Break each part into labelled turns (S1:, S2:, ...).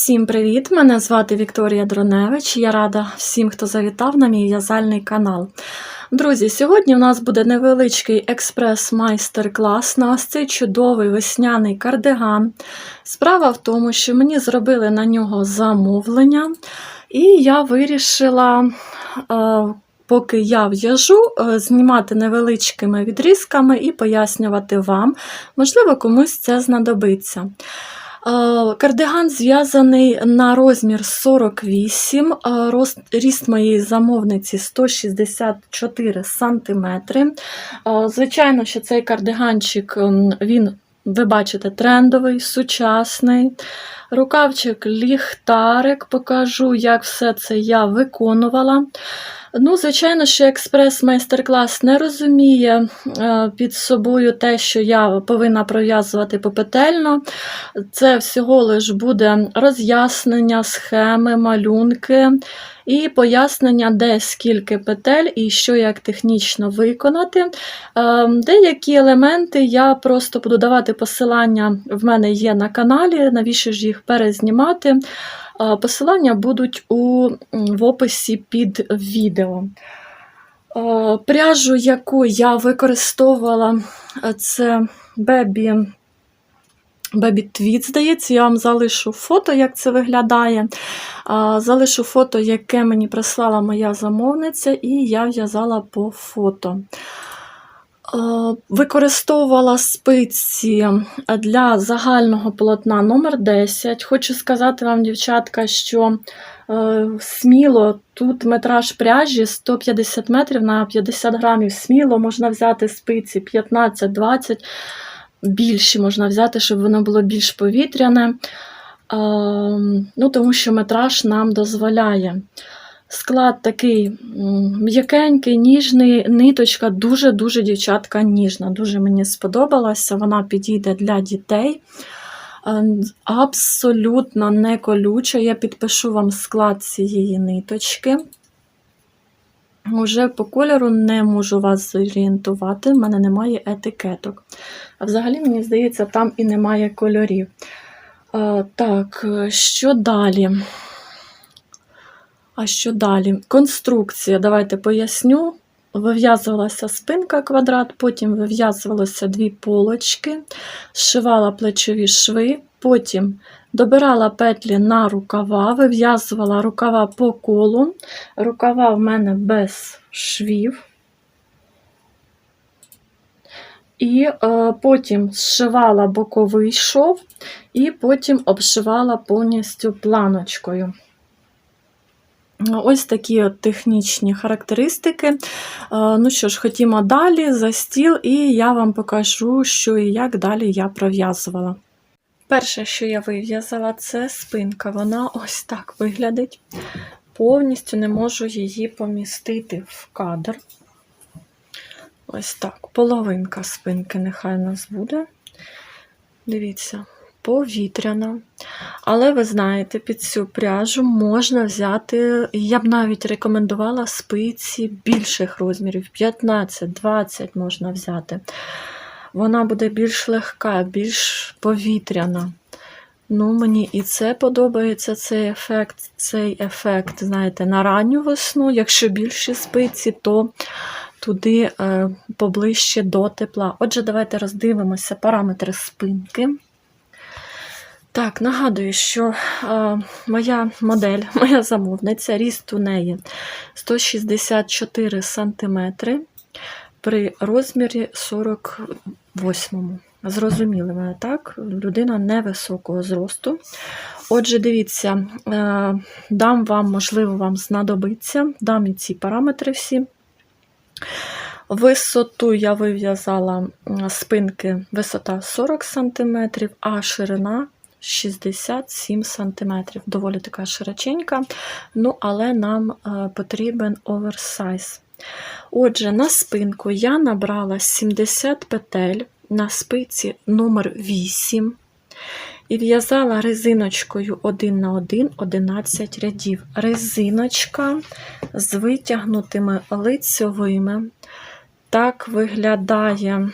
S1: Всім привіт! Мене звати Вікторія Дроневич. Я рада всім, хто завітав на мій в'язальний канал. Друзі, сьогодні у нас буде невеличкий експрес-майстер-клас на ось цей чудовий весняний кардиган. Справа в тому, що мені зробили на нього замовлення, і я вирішила. е, Поки я в'яжу, е, знімати невеличкими відрізками і пояснювати вам, можливо, комусь це знадобиться. Е, Кардиган зв'язаний на розмір 48, е, рост- ріст моєї замовниці 164 см. Звичайно, що цей кардиганчик, він, ви бачите, трендовий, сучасний. Рукавчик ліхтарик, покажу, як все це я виконувала. Ну, звичайно, що експрес-майстер-клас не розуміє е, під собою те, що я повинна пров'язувати попетельно. Це всього лиш буде роз'яснення, схеми, малюнки і пояснення, де скільки петель і що як технічно виконати. Е, Деякі елементи я просто буду давати посилання в мене є на каналі, навіщо ж їх перезнімати. Посилання будуть у, в описі під відео. Пряжу, яку я використовувала, це Baby, Baby Tweed, здається, я вам залишу фото, як це виглядає. Залишу фото, яке мені прислала моя замовниця, і я в'язала по фото. Е, Використовувала спиці для загального полотна номер 10. Хочу сказати вам, дівчатка, що е, сміло тут метраж пряжі 150 метрів на 50 грамів. Сміло можна взяти спиці 15-20, більші можна взяти, щоб воно було більш повітряне. Е, Ну, тому що метраж нам дозволяє. Склад такий м'якенький, ніжний, ниточка дуже-дуже дівчатка ніжна. Дуже мені сподобалася. Вона підійде для дітей. Е, Абсолютно не колюча. Я підпишу вам склад цієї ниточки. Уже по кольору не можу вас зорієнтувати, в мене немає етикеток. А взагалі, мені здається, там і немає кольорів. Е, Так, що далі? А що далі? Конструкція, давайте поясню. Вив'язувалася спинка квадрат, потім вив'язувалося дві полочки, зшивала плечові шви, потім добирала петлі на рукава, вив'язувала рукава по колу. Рукава в мене без швів. І е, потім зшивала боковий шов, і потім обшивала повністю планочкою. Ось такі от технічні характеристики. Е, Ну що ж, ходімо далі за стіл, і я вам покажу, що і як далі я пров'язувала. Перше, що я вив'язала, це спинка. Вона ось так виглядить. Повністю не можу її помістити в кадр. Ось так. Половинка спинки нехай у нас буде. Дивіться, повітряна. Але ви знаєте, під цю пряжу можна взяти, я б навіть рекомендувала спиці більших розмірів, 15-20 можна взяти. Вона буде більш легка, більш повітряна. Ну, мені і це подобається, цей ефект, цей ефект, знаєте, на ранню весну. Якщо більші спиці, то туди е, поближче до тепла. Отже, давайте роздивимося параметри спинки. Так, нагадую, що е, моя модель, моя замовниця, ріст у неї 164 см при розмірі 48. Зрозуміли мене, так? Людина невисокого зросту. Отже, дивіться, дам вам, можливо, вам знадобиться, дам і ці параметри всі. Висоту я вив'язала спинки висота 40 см, а ширина 67 см. Доволі така широченька, ну, але нам е, потрібен оверсайз. Отже, на спинку я набрала 70 петель на спиці номер 8 і в'язала резиночкою 1 на 1 11 рядів. Резиночка з витягнутими лицьовими. Так виглядає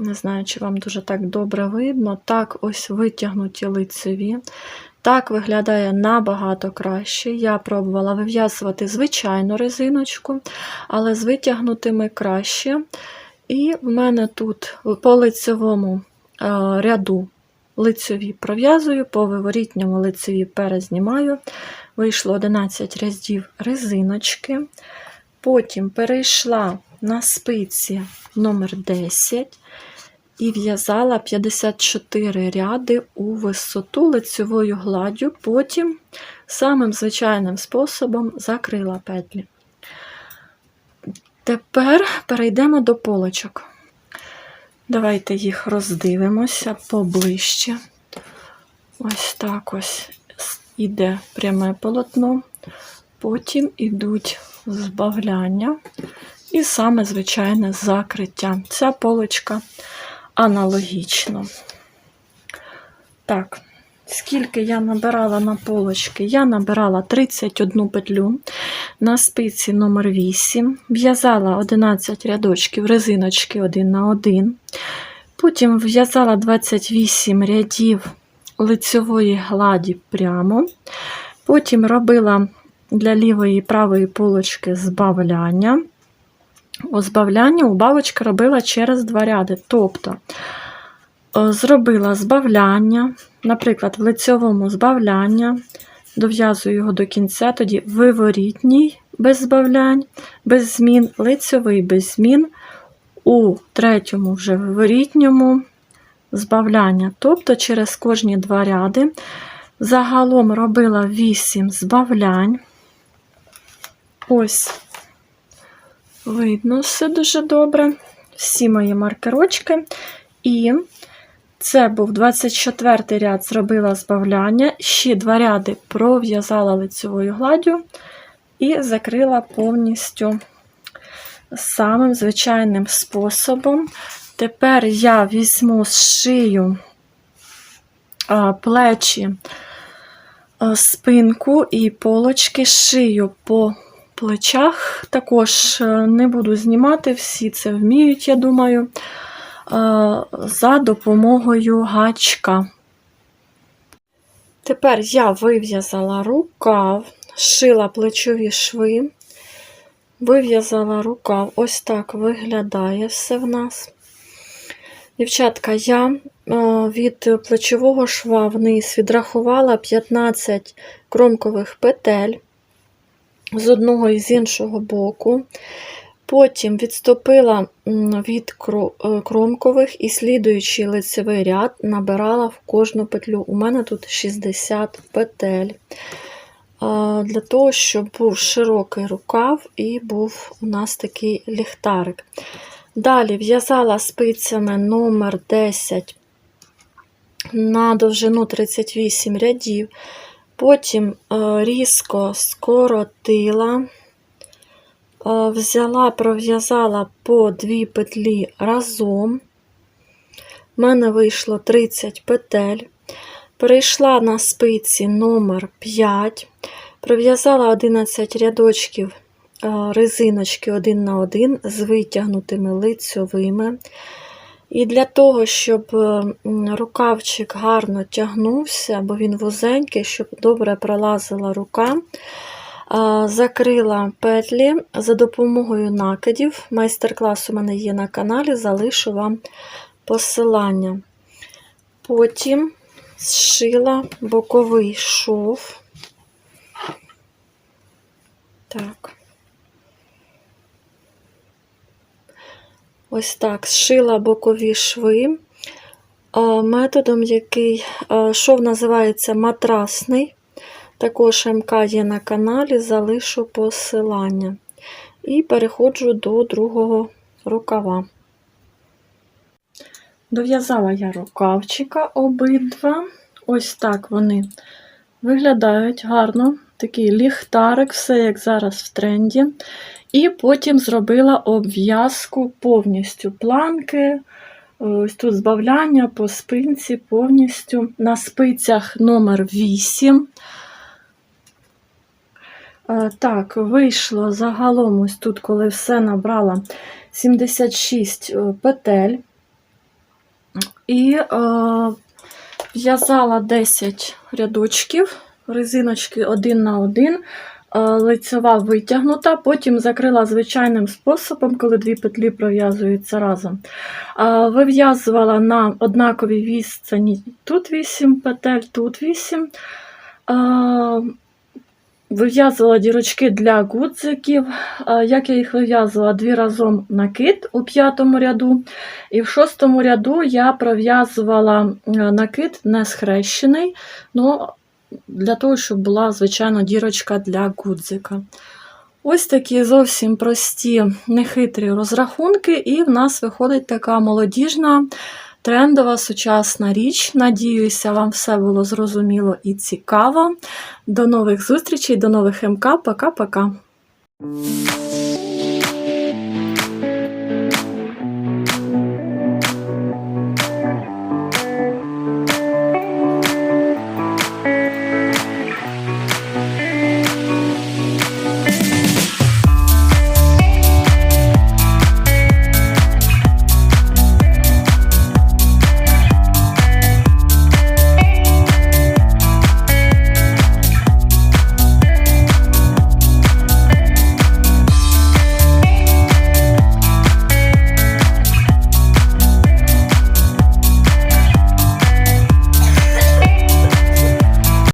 S1: Не знаю, чи вам дуже так добре видно. Так, ось витягнуті лицеві. Так виглядає набагато краще. Я пробувала вив'язувати звичайну резиночку, але з витягнутими краще. І в мене тут по лицевому е, ряду лицеві пров'язую, по виворітньому лицеві перезнімаю. Вийшло 11 рядів резиночки. Потім перейшла на спиці номер 10 і в'язала 54 ряди у висоту лицевою гладдю, потім самим звичайним способом закрила петлі. Тепер перейдемо до полочок. Давайте їх роздивимося поближче. Ось так ось іде пряме полотно, потім ідуть збавляння і саме звичайне закриття. Ця полочка аналогічно. Так, скільки я набирала на полочки? Я набирала 31 петлю на спиці номер 8 в'язала 11 рядочків резиночки 1 на 1. Потім в'язала 28 рядів лицьової гладі прямо. Потім робила для лівої і правої полочки збавляння. У збавляння убавочка робила через два ряди. Тобто е, зробила збавляння, наприклад, в лицьовому збавляння, дов'язую його до кінця, тоді виворітній без збавлянь, без змін, лицьовий без змін, у третьому вже виворітньому збавляння. Тобто через кожні два ряди. Загалом робила 8 збавлянь. Ось видно все дуже добре. Всі мої маркерочки. І це був 24-й ряд, зробила збавляння, ще два ряди пров'язала лицевою гладдю і закрила повністю самим звичайним способом. Тепер я візьму зшию а, плечі, спинку і полочки, шию по плечах. Також е, не буду знімати, всі це вміють, я думаю, за допомогою гачка. Тепер я вив'язала рукав, шила плечові шви, вив'язала рукав. Ось так виглядає все в нас. Дівчатка, я е, від плечового шва вниз відрахувала 15 кромкових петель з одного і з іншого боку. Потім відступила від е, кромкових і слідуючий лицевий ряд набирала в кожну петлю. У мене тут 60 петель. Для того, щоб був широкий рукав і був у нас такий ліхтарик. Далі в'язала спицями номер 10 на довжину 38 рядів, потім е, різко скоротила, е, взяла, пров'язала по 2 петлі разом. У мене вийшло 30 петель. Перейшла на спиці номер 5, пров'язала 11 рядочків резиночки один на один з витягнутими лицьовими. І для того, щоб рукавчик гарно тягнувся, бо він вузенький, щоб добре пролазила рука, закрила петлі за допомогою накидів. Майстер-клас у мене є на каналі, залишу вам посилання. Потім зшила боковий шов. Так. Ось так, зшила бокові шви. Методом, який шов називається матрасний. Також МК є на каналі, залишу посилання. І переходжу до другого рукава. Дов'язала я рукавчика обидва. Ось так вони виглядають гарно. Такий ліхтарик, все як зараз в тренді. І потім зробила обв'язку повністю планки. Ось тут збавляння по спинці повністю на спицях номер 8. Е, так, вийшло загалом, ось тут, коли все набрала 76 е, петель. і е, в'язала 10 рядочків, резиночки один на один, е, лицева витягнута, потім закрила звичайним способом, коли дві петлі пров'язуються разом. Е, Вив'язувала на однаковій відстані тут 8 петель, тут 8. Е, Вив'язувала дірочки для гудзиків. Як я їх вив'язувала? Дві разом накид у п'ятому ряду. І в шостому ряду я пров'язувала накид не схрещений, ну, для того, щоб була, звичайно, дірочка для гудзика. Ось такі зовсім прості, нехитрі розрахунки, і в нас виходить така молодіжна, трендова, сучасна річ. Надіюся, вам все було зрозуміло і цікаво. До нових зустрічей, до нових МК. Пока-пока.